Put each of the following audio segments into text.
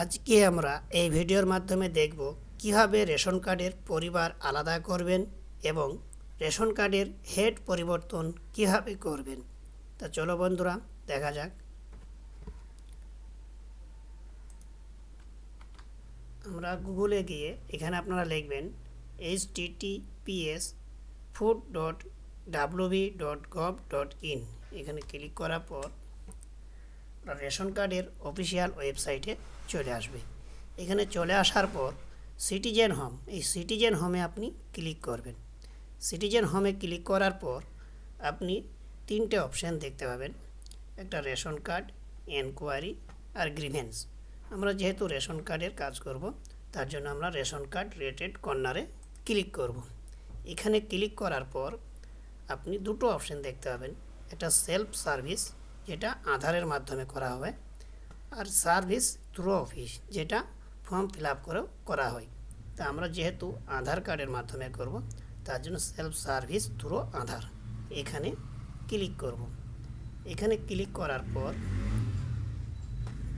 আজকে আমরা এই ভিডিওর মাধ্যমে দেখব কীভাবে রেশন কার্ডের পরিবার আলাদা করবেন এবং রেশন কার্ডের হেড পরিবর্তন কীভাবে করবেন। তা চলো বন্ধুরা, দেখা যাক। আমরা গুগলে গিয়ে এখানে আপনারা লিখবেন H TTPS food dot WB dot gov dot in এখানে ক্লিক করার পর রেশন কার্ডের অফিসিয়াল ওয়েবসাইটে চলে আসবে। এখানে চলে আসার পর সিটিজেন হোম এই সিটিজেন হোমে আপনি ক্লিক করবেন। সিটিজেন হোমে ক্লিক করার পর আপনি তিনটে অপশান দেখতে পাবেন। একটা রেশন কার্ড এনকোয়ারি আর গ্রিভেন্স আমরা যেহেতু রেশন কার্ডের কাজ করব, তার জন্য আমরা রেশন কার্ড রেটেড কর্নারে ক্লিক করব। এখানে ক্লিক করার পর আপনি দুটো অপশন দেখতে পাবেন। একটা সেলফ সার্ভিস যেটা আধারের মাধ্যমে করা হবে। আর সার্ভিস থ্রু অফিস যেটা ফর্ম ফিল আপ করেও করা হয়। তা আমরা যেহেতু আধার কার্ডের মাধ্যমে করব, তার জন্য সেলফ সার্ভিস থ্রু আধার। এখানে ক্লিক করব। এখানে ক্লিক করার পর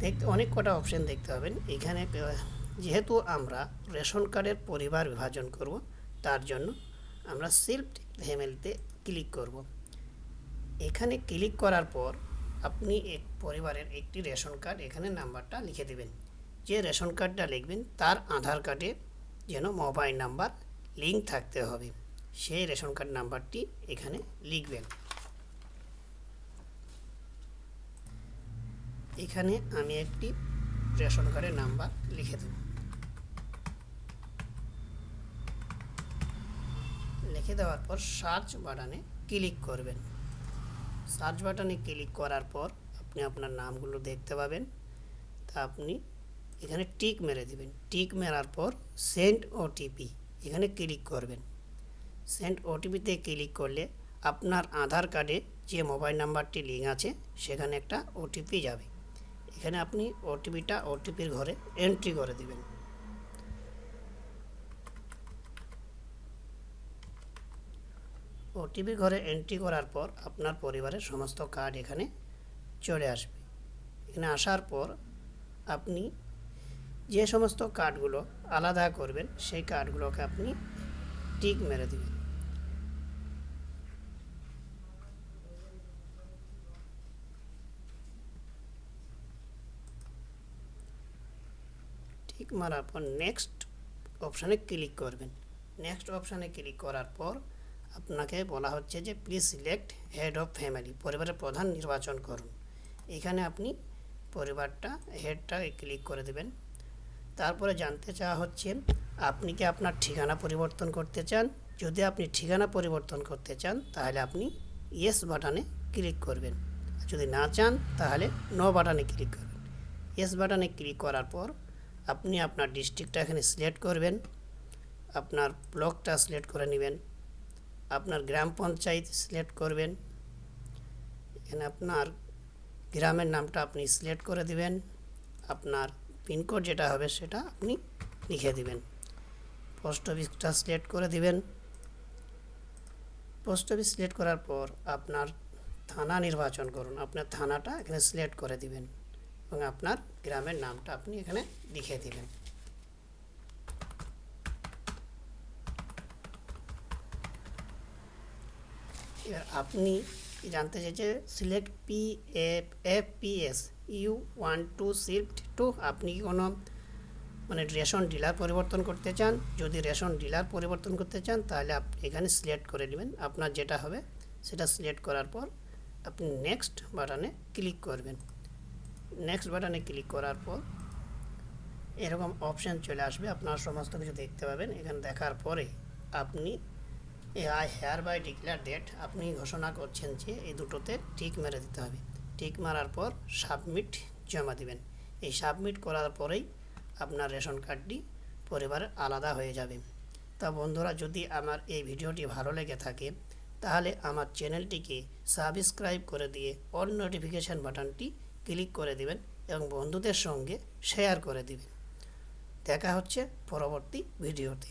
দেখতে, অনেক কটা অপশন দেখতে পাবেন। এখানে, যেহেতু আমরা রেশন কার্ডের পরিবার বিভাজন করব, তার জন্য আমরা শিফট ফ্যামিলিতে ক্লিক করব। এখানে ক্লিক করার পর আপনি এক পরিবারের একটি রেশন কার্ড এখানে নাম্বারটা লিখে দেবেন। যে রেশন কার্ডটা লিখবেন, তার আধার কার্ডে যেন মোবাইল নাম্বার লিঙ্ক থাকতে হবে। সেই রেশন কার্ড নাম্বারটি এখানে লিখবেন। এখানে আমি একটি রেশন কার্ডের নাম্বার লিখে দেব। লিখে দেওয়ার পর সার্চ বাটনে ক্লিক করবেন। সার্চ বাটনে ক্লিক করার পর আপনি আপনার নামগুলো দেখতে পাবেন। তা আপনি এখানে টিক মেরে দেবেন। টিক মেরার পর সেন্ড ওটিপি এখানে ক্লিক করবেন। সেন্ড ওটিপিতে ক্লিক করলে আপনার আধার কার্ডে যে মোবাইল নাম্বারটি লিঙ্ক আছে, সেখানে একটা ওটিপি যাবে। এখানে আপনি ওটিপিটা ওটিপির ঘরে এন্ট্রি করে দিবেন। ওটিপি ঘরে এন্ট্রি করার পর আপনার পরিবারের সমস্ত কার্ড এখানে চলে আসবে। এখানে আসার পর আপনি যে সমস্ত কার্ডগুলো আলাদা করবেন, সেই কার্ডগুলোকে আপনি টিক মেরে দিবেন। টিক মারার পর নেক্সট অপশানে ক্লিক করবেন। নেক্সট অপশানে ক্লিক করার পর আপনাকে বলা হচ্ছে যে please select head of family পরিবারের প্রধান নির্বাচন করুন। এখানে আপনি পরিবারটা হেডটা ক্লিক করে দেবেন। তারপরে জানতে চাওয়া হচ্ছে, আপনি কি আপনার ঠিকানা পরিবর্তন করতে চান? যদি আপনি ঠিকানা পরিবর্তন করতে চান, তাহলে আপনি ইয়েস বাটনে ক্লিক করবেন। যদি না চান, তাহলে নো বাটনে ক্লিক করবেন। ইয়েস বাটনে ক্লিক করার পর আপনি আপনার ডিস্ট্রিক্টটা এখানে সিলেক্ট করবেন। আপনার ব্লকটা সিলেক্ট করে নেবেন। আপনার গ্রাম পঞ্চায়েত সিলেক্ট করবেন। এখানে আপনার গ্রামের নামটা আপনি সিলেক্ট করে দিবেন। আপনার পিনকোড যেটা হবে সেটা আপনি লিখে দিবেন। পোস্ট অফিসটা সিলেক্ট করে দিবেন। পোস্ট অফিস সিলেক্ট করার পর আপনার থানা নির্বাচন করুন। আপনার থানাটা এখানে সিলেক্ট করে দিবেন এবং আপনার গ্রামের নামটা আপনি এখানে লিখে দিবেন। এবার আপনি জানতে চাইছে select P F F P S U one two shift to আপনি কি কোনো মানে রেশন ডিলার পরিবর্তন করতে চান? যদি রেশন ডিলার পরিবর্তন করতে চান, তাহলে আপনি এখানে সিলেক্ট করে নেবেন। আপনার যেটা হবে, সেটা সিলেক্ট করার পর আপনি নেক্সট বাটনে ক্লিক করবেন। নেক্সট বাটনে ক্লিক করার পর এরকম অপশান চলে আসবে। আপনার সমস্ত কিছু দেখতে পাবেন। এখানে দেখার পরে আপনি I hereby declare date আপনি ঘোষণা করছেন যে এই দুটোতে টিক মেরে দিতে হবে। টিক মারার পর সাবমিট জমা দিবেন। এই সাবমিট করার পরেই আপনার রেশন কার্ডটি পরিবারের আলাদা হয়ে যাবে। তা বন্ধুরা, যদি আমার এই ভিডিওটি ভালো লেগে থাকে, তাহলে আমার চ্যানেলটিকে সাবস্ক্রাইব করে দিয়ে অল নোটিফিকেশান বাটনটি ক্লিক করে দিবেন এবং বন্ধুদের সঙ্গে শেয়ার করে দিবেন। দেখা হচ্ছে পরবর্তী ভিডিওতে।